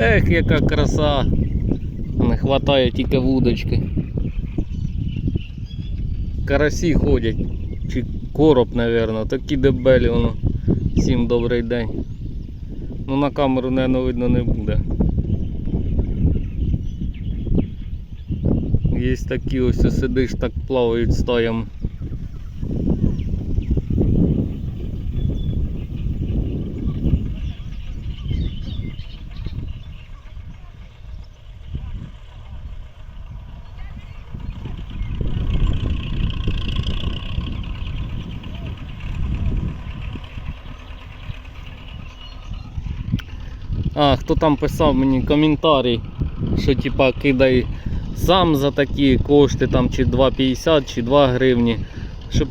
Ех, яка краса. Не хватає тільки вудочки. Карасі ходять. Чи короб, напевно. Такі дебелі воно. Всім добрий день. Ну на камеру, наверное, видно не буде. Є такі ось сидиш, так плавають стоям. А, хто там писав мені коментарі, що типа кидай сам за такі кошти там чи 2,50 чи 2 гривні. Щоб,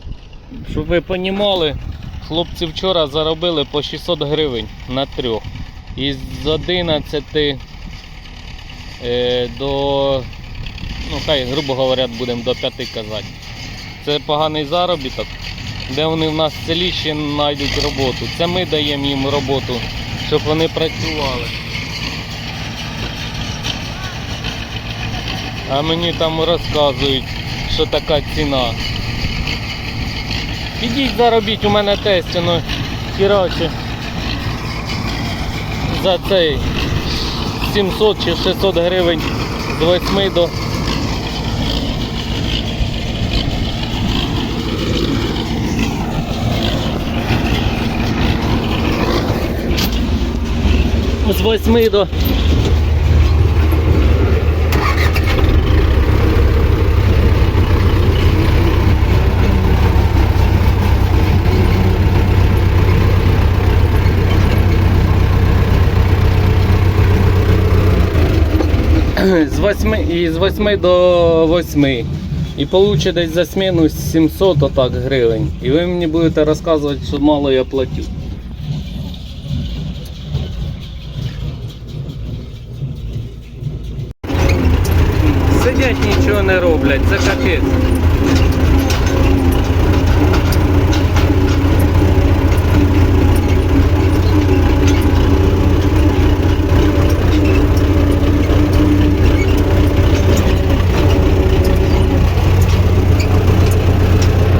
щоб ви понімали, хлопці вчора заробили по 600 гривень на трьох. І з 11 е, до, ну хай, грубо говоря, будемо до 5 казати. Це поганий заробіток, де вони в нас в селі ще знайдуть роботу. Це ми даємо їм роботу, щоб вони працювали. А мені там розказують, що така ціна. Ідіть заробіть, у мене тесть, ну хіраче. За цей 700 чи 600 гривень з 8 до з 8 до з 8, і з 8 до 8. І получить десь за зміну 700 отак гривень. І ви мені будете розказувати, що мало я платю. Сидять нічого не роблять, це капець.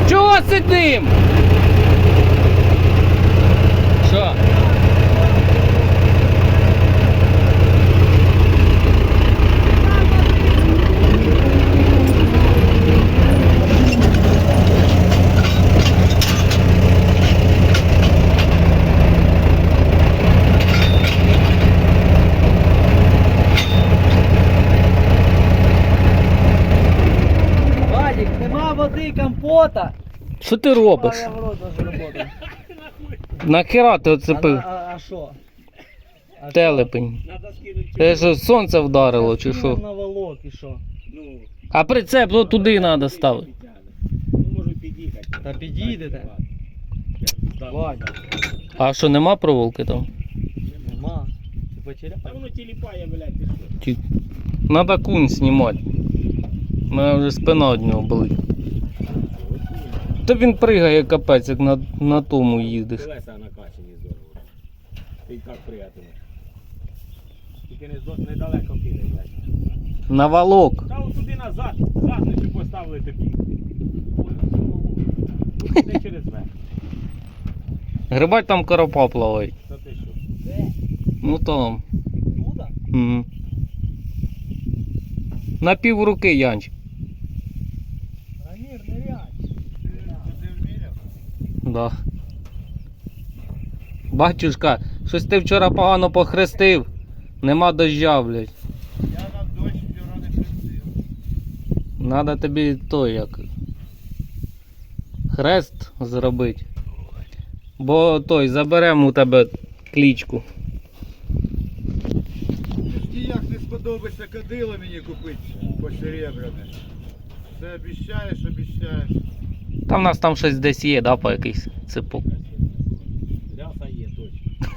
Чого сидим? Що? Вадик, нема води, компота. Що ти робиш? А я в рот. Нахера ти оцепив а, а що? А телепень? Надо скинуть Те що сонце вдарило чи що? На волок і що? Ну, А прицеп ну, туди треба ставити. ну можу під'їхати. Та підійдете. А що нема проволоки там? нема. Ти потеряв? Та воно тіліпає, блядь, ти що? Надо кунь знімати. У мене вже спина від нього болить. Та він пригає капець, як на, на тому їздиш. Колеса накачані здорово. Ти як приятель. Тільки не здо- недалеко кине, блядь. На валок. Та от туди назад, задницю поставили тобі. Ой, Не через верх. Грибать там коропа плавають. Та ти що? Де? Ну там. Туда? Угу. На пів руки Янч. Рамір, ныряй. Да. Батюшка, щось ти вчора погано похрестив. Нема дождя, блядь. Я на дощ вчора не хрестив. Надо тобі той як. Хрест зробити. Бо той заберемо у тебе клічку. Ти як не сподобається кадило мені купити посеребряне. Це обіщаєш, обіщаєш. Там в нас там щось десь є, да, по якийсь цепок. Ряса є точно.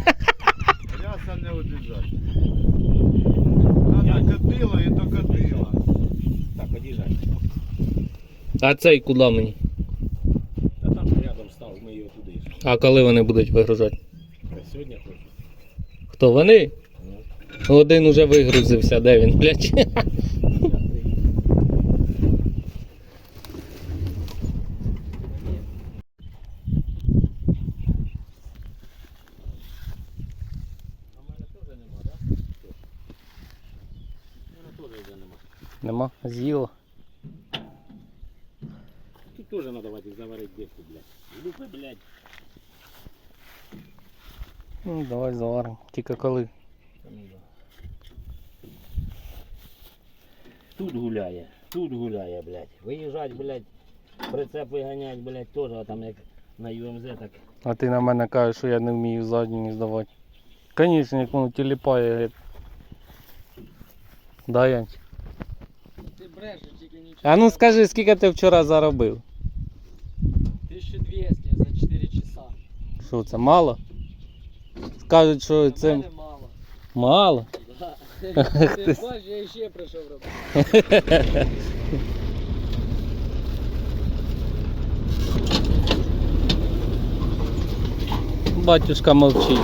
Ряса не обіжать. Надо кадило і то кадило. Так, одіжай. А цей куди мені? Та там рядом став, ми його туди. ж. А коли вони будуть вигружати? Та Сьогодні хочу. Хто вони? Ну. Один уже вигрузився, де він, блядь. А в мене теж нема, так? У мене теж вже нема. Нема, з'їла. Тут теж треба ватик заварити деску, блядь. Лупи, блядь. Ну, давай заваримо. Тільки коли. Тут гуляє, тут гуляє, блядь. Виїжджать, блядь, прицеп виганять, блядь, теж, а там як на ЮМЗ, так А ти на мене кажеш, що я не вмію задні здавати. Звісно, як воно тіліпає. Да, Янч? Ти тільки нічого. А ну скажи, скільки ти вчора заробив? 1200 за 4 часа. Що це мало? Скажуть, що Це це мало. мало. Да. Ти бачиш, я ще прийшов робити. Батюшка мовчить.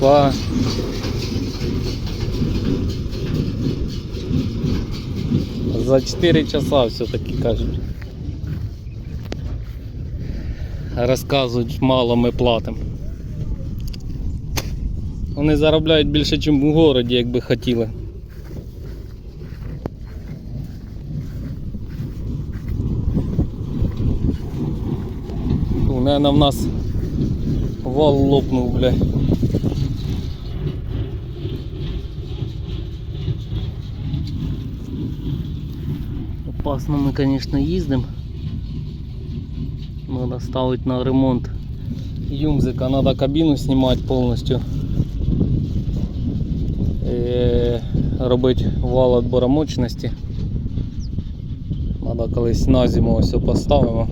Па. За 4 часа все-таки кажуть. Розказують, мало ми платимо. Вони заробляють більше, ніж у городі, якби хотіли. У мене в нас вал лопнув, бля. Опасно ми, конечно, їздимо. Надо ставити на ремонт юмзика, надо кабіну знімати повністю. Е, робити вал отбора мощності. Надо колись на зиму ось поставимо.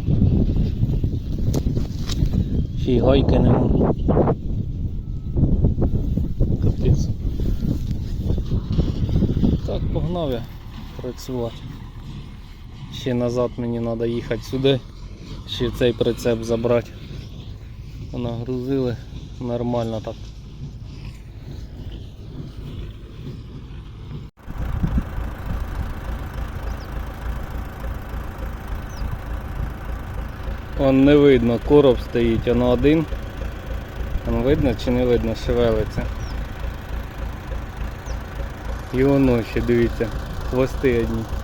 Ще й гайки нема. Капець. Так, погнав я працювати. Ще назад мені треба їхати сюди, ще цей прицеп забрати. Нагрузили нормально так. Он не видно, короб стоїть, воно один. Воно видно чи не видно, шевелиться. І воно ще дивіться, хвости одні.